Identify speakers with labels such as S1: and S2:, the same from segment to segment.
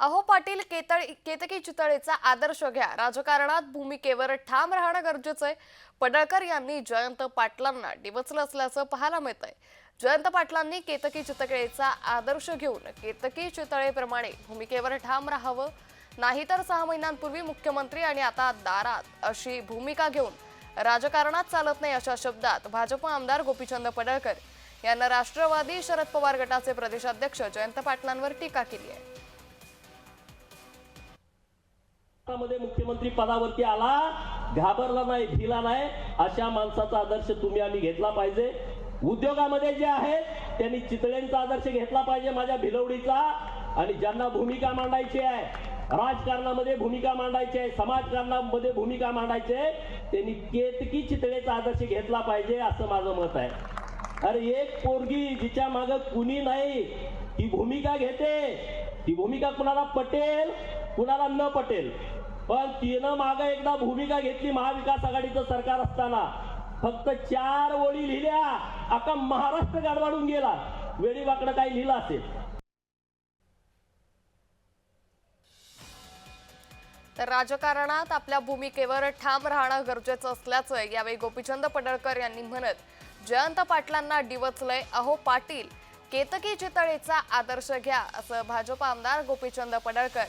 S1: अहो पाटील केतळ केतकी चितळेचा आदर्श घ्या. राजकारणात भूमिकेवर ठाम राहणं गरजेचं आहे. पडळकर यांनी जयंत पाटलांना डिवचलं असल्याचं पाहायला मिळत आहे जयंत पाटलांनी केतकी चितळेचा आदर्श घेऊन केतकी चितळेप्रमाणे भूमिकेवर ठाम राहावं. नाहीतर सहा महिन्यांपूर्वी मुख्यमंत्री आणि आता दारात अशी भूमिका घेऊन राजकारणात चालत नाही अशा शब्दात भाजप आमदार गोपीचंद पडळकर यांना राष्ट्रवादी शरद पवार गटाचे प्रदेशाध्यक्ष जयंत पाटलांवर टीका केली आहे.
S2: मध्ये मुख्यमंत्री पदावरती आला. घाबरला नाही भिला नाही. अशा माणसाचा आदर्श तुम्ही आम्ही घेतला पाहिजे. उद्योगामध्ये जे आहेत त्यांनी चितळ्यांचा आदर्श घेतला पाहिजे माझ्या भिलवडीचा. आणि ज्यांना भूमिका मांडायची आहे राजकारणामध्ये भूमिका मांडायची आहे समाजकारणामध्ये भूमिका मांडायची आहे त्यांनी केतकी चितळेचा आदर्श घेतला पाहिजे असं माझं मत आहे. अरे एक पोरगी जिच्या माग कुणी नाही ती भूमिका घेते. ती भूमिका कुणाला पटेल कुणाला न पटेल. पण तिनं माग एकदा भूमिका घेतली महाविकास आघाडीचं सरकार असताना. फक्त चार ओळी लिहिल्या आता महाराष्ट्र गाडवाडून गेला. वेळी वाकडं काही लिहिलं असेल.
S1: तर राजकारणात आपल्या भूमिकेवर ठाम राहणं गरजेचं असल्याचं यावेळी गोपीचंद पडळकर यांनी म्हणत जयंत पाटलांना डिवचलंय अहो पाटील केतकी चितळेचा आदर्श घ्या असं भाजप आमदार गोपीचंद पडळकर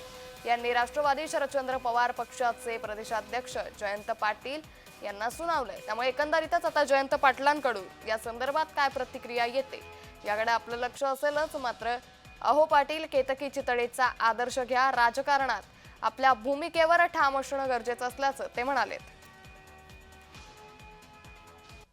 S1: यांनी राष्ट्रवादी शरदचंद्र पवार पक्षाचे प्रदेशाध्यक्ष जयंत पाटील यांना सुनावलंय. त्यामुळे एकंदरीतच आता जयंत पाटलांकडून या संदर्भात काय प्रतिक्रिया येते याकडे आपलं लक्ष असेलच. मात्र अहो पाटील केतकी चितळेचा आदर्श घ्या राजकारणात. आपल्या भूमिकेवर ठाम असणं गरजेचं असल्याचं ते म्हणालेत.